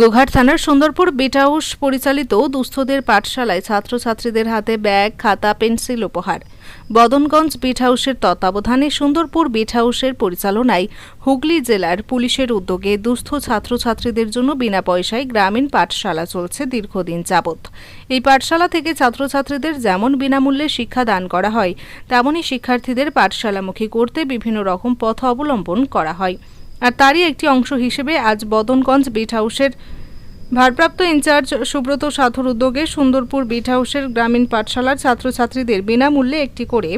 গোঘাট থানার সুন্দরপুর বিটাউস পরিচালিত দুস্থদের পাঠশালায় ছাত্রছাত্রীদের হাতে ব্যাগ, খাতা, পেন্সিল উপহার। বদনগঞ্জ বিট হাউসের তত্ত্বাবধানে সুন্দরপুর বিট হাউসের পরিচালনায় হুগলি জেলার পুলিশের উদ্যোগে দুস্থ ছাত্রছাত্রীদের জন্য বিনা পয়সায় গ্রামীণ পাঠশালা চলছে দীর্ঘদিন যাবৎ। এই পাঠশালা থেকে ছাত্রছাত্রীদের যেমন বিনামূল্যে শিক্ষা দান করা হয়, তেমনই শিক্ষার্থীদের পাঠশালামুখী করতে বিভিন্ন রকম পথ অবলম্বন করা হয়। আর তারই একটি অংশ হিসেবে আজ বদনগঞ্জ বিট হাউসের ভারপ্রাপ্ত ইনচার্জ সুব্রত সাধুর উদ্যোগে সুন্দরপুর বিট হাউসের গ্রামীণ পাঠশালার ছাত্রছাত্রীদের বিনামূল্যে একটি করে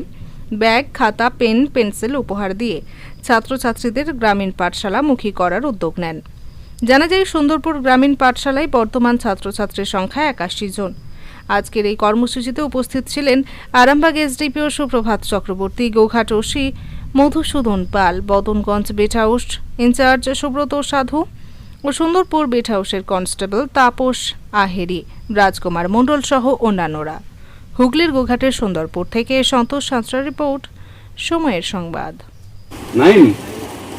ব্যাগ, খাতা, পেন, পেন্সিল উপহার দিয়ে ছাত্রছাত্রীদের গ্রামীণ পাঠশালা মুখী করার উদ্যোগ নেন। জানা যায়, সুন্দরপুর গ্রামীণ পাঠশালায় বর্তমান ছাত্রছাত্রীর সংখ্যা একাশি জন। আজকের এই কর্মসূচিতে উপস্থিত ছিলেন Arambagh SDPO Suprabhat Chakraborty, Goghat OC Madhusudan Pal Badanganj beat house incharge Subrata Sadhu ও সুন্দরপুর বেট হাউসের কনস্টেবল তাপস আহেরি রাজকুমার মণ্ডল সহ অন্যান্যরা। হুগলির গোঘাটের সুন্দরপুর থেকে সন্তোষ সাঁতরা রিপোর্ট সময়ের সংবাদ। নাইন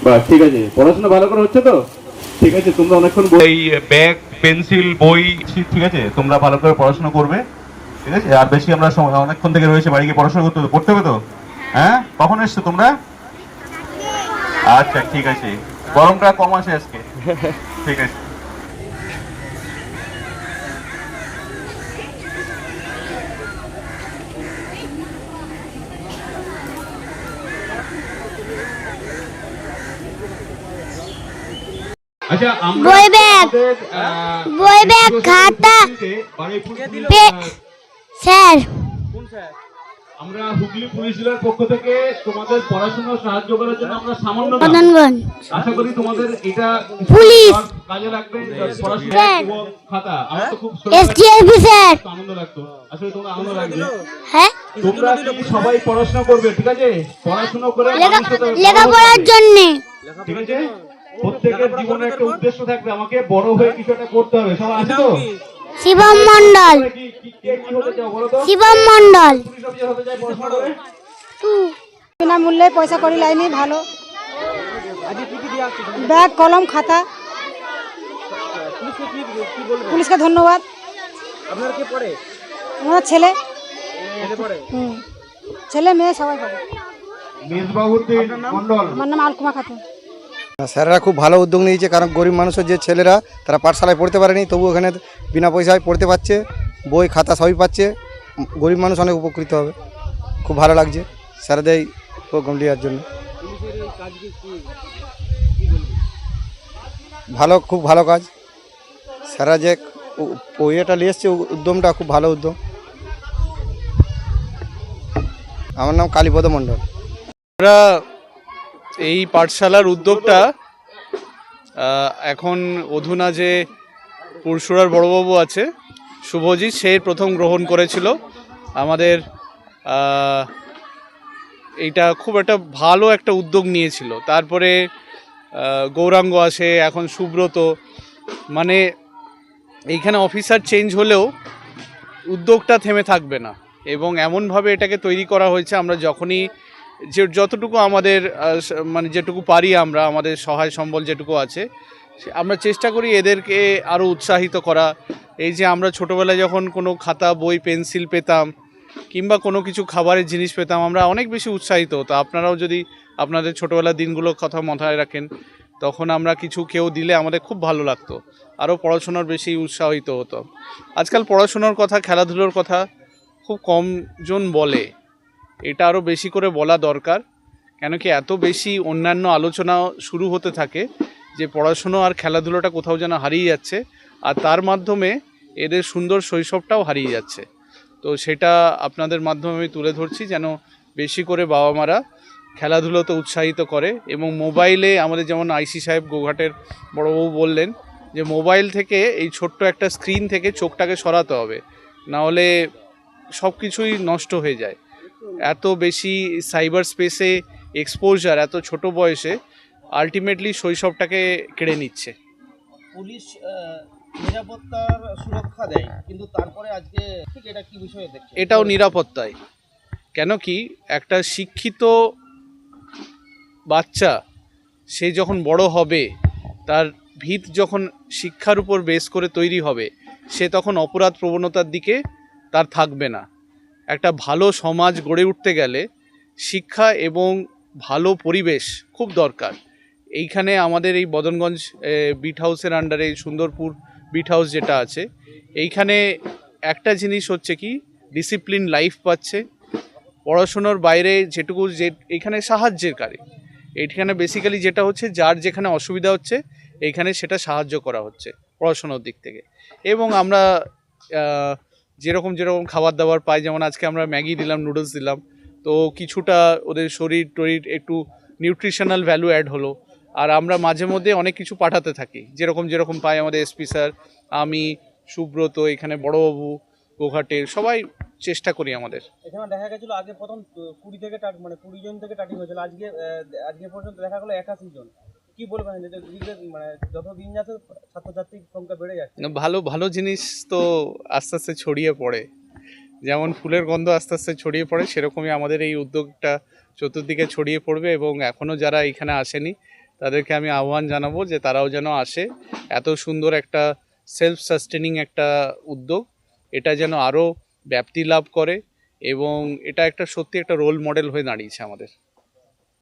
বাস ঠিক আছে। পড়াশোনা ভালো করে হচ্ছে তো? ঠিক আছে তোমরা অনেকক্ষণ এই ব্যাগ পেন্সিল বই ঠিক আছে তোমরা ভালো করে পড়াশোনা করবে ঠিক আছে? আর বেশি আমরা সময়- অনেকক্ষণ থেকে রয়েছে বাড়ি গিয়ে পড়াশোনা করতে হবে পড়তে হবে তো? হ্যাঁ? কখন এসছো তোমরা? আচ্ছা ঠিক আছে। গরমটা কম আছে আজকে। ঠিক আছে। আচ্ছা আমরা বই ব্যাগ, বই ব্যাগ, খাতা, বারুইপুর পে- স্যার? আমরা হুগলি পুলিশ জেলার পক্ষ থেকে তোমাদের পড়াশোনা সাহায্য করার জন্য আমরা সামান্য। আশা করি তোমাদের এটা পুলিশ। কাজে লাগবে পড়াশোনা এবং খাতা। আমার তো খুব স্যার আনন্দ লাগতো। আসলে তোমরা আনন্দ লাগবে। হ্যাঁ? তোমরা কি সবাই পড়াশোনা করবে? ঠিক আছে? পড়াশোনা করে লেখাপড়ার হতে ঠিক আছে? প্রত্যেকের জীবনে একটা উদ্দেশ্য থাকবে। আমাকে বড় হয়ে কিছু একটা করতে হবে। সবাই আছে তো? শিবম মন্ডল শিবম মন্ডল বিনামূল্যে পয়সা করি লাইনি ভালো। ব্যাগ কলম খাতা। পুলিশকে ধন্যবাদ। আমার ছেলে। হুম। ছেলে মেয়ে সবাই পাবে আমার নাম আলকুমা খাতুন। স্যারেরা খুব ভালো উদ্যোগ নিয়েছে, কারণ গরিব মানুষের যে ছেলেরা, তারা পাঠশালায় পড়তে পারেনি তবু ওখানে বিনা পয়সায় পড়তে পারছে, বই, খাতা সবই পাচ্ছে। গরিব মানুষ অনেক উপকৃত হবে। খুব ভালো লাগছে স্যারেদের এই প্রোগ্রাম দেওয়ার জন্য। ভালো, খুব ভালো কাজ। স্যারা যে ইয়েটা নিয়ে এসছে উদ্যমটা খুব ভালো উদ্যম। আমার নাম কালীপদ মণ্ডল। আমরা এই পাঠশালার উদ্যোগটা এখন অধুনা যে পুরসুরার বড়বাবু আছে, শুভজিৎ, সে প্রথম গ্রহণ করেছিল। আমাদের এইটা খুব একটা ভালো একটা উদ্যোগ নিয়েছিল। তারপরে গৌরাঙ্গ আসে, এখন সুব্রত। মানে এইখানে অফিসার চেঞ্জ হলেও উদ্যোগটা থেমে থাকবে না। এবং এমনভাবে এটাকে তৈরি করা হয়েছে, আমরা যখনই যে যতটুকু আমাদের মানে যেটুকু পারি আমরা, আমাদের সহায় সম্বল যেটুকু আছে আমরা চেষ্টা করি এদেরকে আরও উৎসাহিত করা। এই যে আমরা ছোটোবেলায় যখন কোনো খাতা, বই, পেন্সিল পেতাম, কিংবা কোনো কিছু খাবারের জিনিস পেতাম, আমরা অনেক বেশি উৎসাহিত হতো। আপনারাও যদি আপনাদের ছোটোবেলার দিনগুলোর কথা মাথায় রাখেন, তখন আমরা কিছু কেউ দিলে আমাদের খুব ভালো লাগতো। আরও পড়াশোনার বেশি উৎসাহিত হতো। আজকাল পড়াশোনার কথা, খেলাধুলোর কথা খুব কমজন বলে। এটা আরও বেশি করে বলা দরকার, কেন কি এত বেশি অন্যান্য আলোচনা শুরু হতে থাকে যে পড়াশুনো আর খেলাধুলোটা কোথাও যেন হারিয়ে যাচ্ছে, আর তার মাধ্যমে এদের সুন্দর শৈশবটাও হারিয়ে যাচ্ছে। তো সেটা আপনাদের মাধ্যমে আমি তুলে ধরছি যেন বেশি করে বাবা মারা খেলাধুলোতে উৎসাহিত করে এবং মোবাইলে আমাদের যেমন আইসি সাহেব গোঘাটের বড়বাবু বললেন যে মোবাইল থেকে এই ছোট্ট একটা স্ক্রিন থেকে চোখটাকে সরাতে হবে না হলে সব কিছুই নষ্ট হয়ে যায়। এত বেশি সাইবার স্পেসে এক্সপোজার এত ছোট বয়সে আলটিমেটলি শৈশবটাকে কেড়ে নিচ্ছে। পুলিশ নিরাপত্তার সুরক্ষা দেয় কিন্তু তারপরে আজকে ঠিক এটা কি বিষয়ে দেখছে এটাও নিরাপত্তায়। কেন কি একটা শিক্ষিত বাচ্চা সে যখন বড় হবে তার ভিত যখন শিক্ষার উপর বেস করে তৈরি হবে সে তখন অপরাধ প্রবণতার দিকে তার থাকবে না। একটা ভালো সমাজ গড়ে উঠতে গেলে শিক্ষা এবং ভালো পরিবেশ খুব দরকার। এইখানে আমাদের এই বদনগঞ্জ বিট হাউসের আন্ডারে সুন্দরপুর বিট হাউস যেটা আছে, এইখানে একটা জিনিস হচ্ছে কি ডিসিপ্লিন লাইফ পাচ্ছে। পড়াশুনোর বাইরে যেটুকু যে এখানে সাহায্যের কারে। এইখানে বেসিক্যালি যেটা হচ্ছে, যার যেখানে অসুবিধা হচ্ছে, এইখানে সেটা সাহায্য করা হচ্ছে পড়াশোনার দিক থেকে। এবং আমরা যেরকম যেরকম খাবার দাবার পাই, যেমন আজকে আমরা ম্যাগি দিলাম, নুডলস দিলাম, তো কিছুটা ওদের শরীর টরীর একটু নিউট্রিশনাল ভ্যালু অ্যাড হলো। আর আমরা মাঝে মধ্যে অনেক কিছু পাঠাতে থাকি, যেরকম যেরকম পাই আমাদের এসপি স্যার আমি, সুব্রত, এখানে বড়বাবু, গোঘাটের, সবাই চেষ্টা করি আমাদের। এখানে দেখা গেছিল আগে প্রথম কুড়ি থেকে মানে কুড়ি জন থেকে টার্টিং হয়েছিল, আজকে আজকে পর্যন্ত দেখা গেলো একাশি জন। কি বলবেন? মানে যত দিন যাচ্ছে ছাত্রছাত্রীর সংখ্যা বেড়ে যাচ্ছে। ভালো ভালো জিনিস তো আস্তে আস্তে ছড়িয়ে পড়ে। যেমন ফুলের গন্ধ আস্তে আস্তে ছড়িয়ে পড়ে, সেরকমই আমাদের এই উদ্যোগটা চতুর্দিকে ছড়িয়ে পড়বে এবং এখনও যারা এখানে আসেনি, তাদেরকে আমি আহ্বান জানাব যে তারাও যেন আসে। এত সুন্দর একটা সেলফ সাস্টেনিং একটা উদ্যোগ, এটা যেন আরও ব্যাপ্তি লাভ করে এবং এটা একটা সত্যি একটা রোল মডেল হয়ে দাঁড়িয়েছে আমাদের।